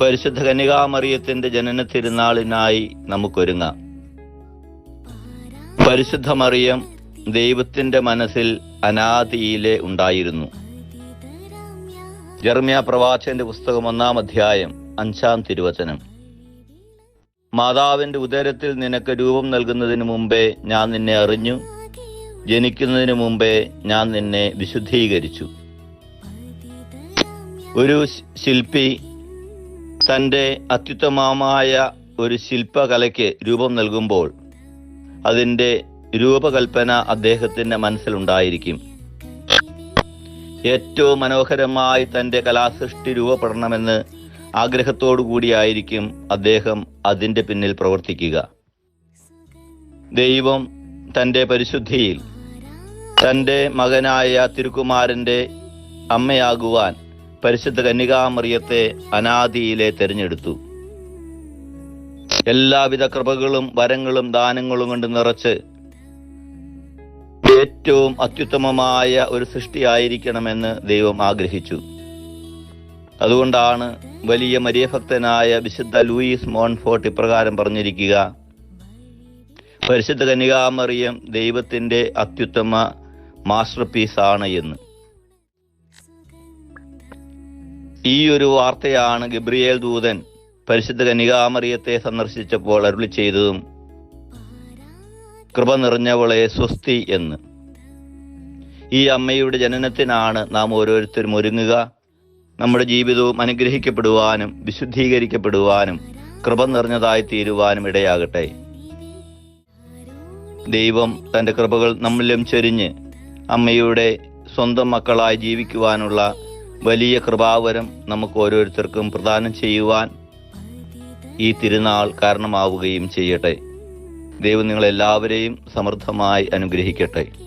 പരിശുദ്ധ കന്യകാമറിയത്തിന്റെ ജനന തിരുനാളിനായി നമുക്കൊരുങ്ങാം. പരിശുദ്ധ മറിയം ദൈവത്തിന്റെ മനസ്സിൽ അനാദിയിലെ ഉണ്ടായിരുന്നു. ജർമ്യ പ്രവാചന്റെ പുസ്തകം ഒന്നാം അധ്യായം അഞ്ചാം തിരുവചനം. മാതാവിന്റെ ഉദരത്തിൽ നിനക്ക് രൂപം നൽകുന്നതിന് മുമ്പേ ഞാൻ നിന്നെ അറിഞ്ഞു. ജനിക്കുന്നതിന് മുമ്പേ ഞാൻ നിന്നെ വിശുദ്ധീകരിച്ചു. ഒരു ശില്പി തന്റെ അത്യുത്തമമായ ഒരു ശില്പകലയ്ക്ക് രൂപം നൽകുമ്പോൾ അതിന്റെ രൂപകൽപ്പന അദ്ദേഹത്തിന്റെ മനസ്സിലുണ്ടായിരിക്കും. ഏറ്റവും മനോഹരമായി തന്റെ കലാസൃഷ്ടി രൂപപ്പെടണമെന്ന് ആഗ്രഹത്തോടു കൂടിയായിരിക്കും അദ്ദേഹം അതിന്റെ പിന്നിൽ പ്രവർത്തിക്കുക. ദൈവം തന്റെ പരിശുദ്ധിയിൽ തന്റെ മകനായ തിരുക്കുമാരന്റെ അമ്മയാകുവാൻ പരിശുദ്ധ കന്യകാമറിയത്തെ അനാദിയിലെ തെരഞ്ഞെടുത്തു. എല്ലാവിധ കൃപകളും വരങ്ങളും ദാനങ്ങളും കൊണ്ട് നിറച്ച് ഏറ്റവും അത്യുത്തമമായ ഒരു സൃഷ്ടിയായിരിക്കണമെന്ന് ദൈവം ആഗ്രഹിച്ചു. അതുകൊണ്ടാണ് വലിയ മരിയഭക്തനായ വിശുദ്ധ ലൂയിസ് മോൺഫോർട്ട് ഇപ്രകാരം പറഞ്ഞിരിക്കുക പരിശുദ്ധ കന്യകാമറിയം ദൈവത്തിന്റെ അത്യുത്തമ മാസ്റ്റർ പീസാണ് എന്ന്. ഈ ഒരു വാർത്തയാണ് ഗബ്രിയേൽ ദൂതൻ പരിശുദ്ധ കനികാമറിയത്തെ സന്ദർശിച്ചപ്പോൾ അരുളി ചെയ്തതും കൃപ നിറഞ്ഞവളെ സ്വസ്തി എന്ന്. ഈ അമ്മയുടെ ജനനത്തിനാണ് നാം ഓരോരുത്തരും ഒരുങ്ങുക. നമ്മുടെ ജീവിതവും അനുഗ്രഹിക്കപ്പെടുവാനും വിശുദ്ധീകരിക്കപ്പെടുവാനും കൃപ നിറഞ്ഞതായി തീരുവാനും ഇടയാകട്ടെ. ദൈവം തന്റെ കൃപകൾ നമ്മളിലും ചൊരിഞ്ഞ് അമ്മയുടെ സ്വന്തം മക്കളായി ജീവിക്കുവാനുള്ള വലിയ കൃപാവരം നമുക്ക് ഓരോരുത്തർക്കും പ്രദാനം ചെയ്യുവാൻ ഈ തിരുനാൾ കാരണമാവുകയും ചെയ്യട്ടെ. ദൈവം നിങ്ങളെല്ലാവരെയും സമൃദ്ധമായി അനുഗ്രഹിക്കട്ടെ.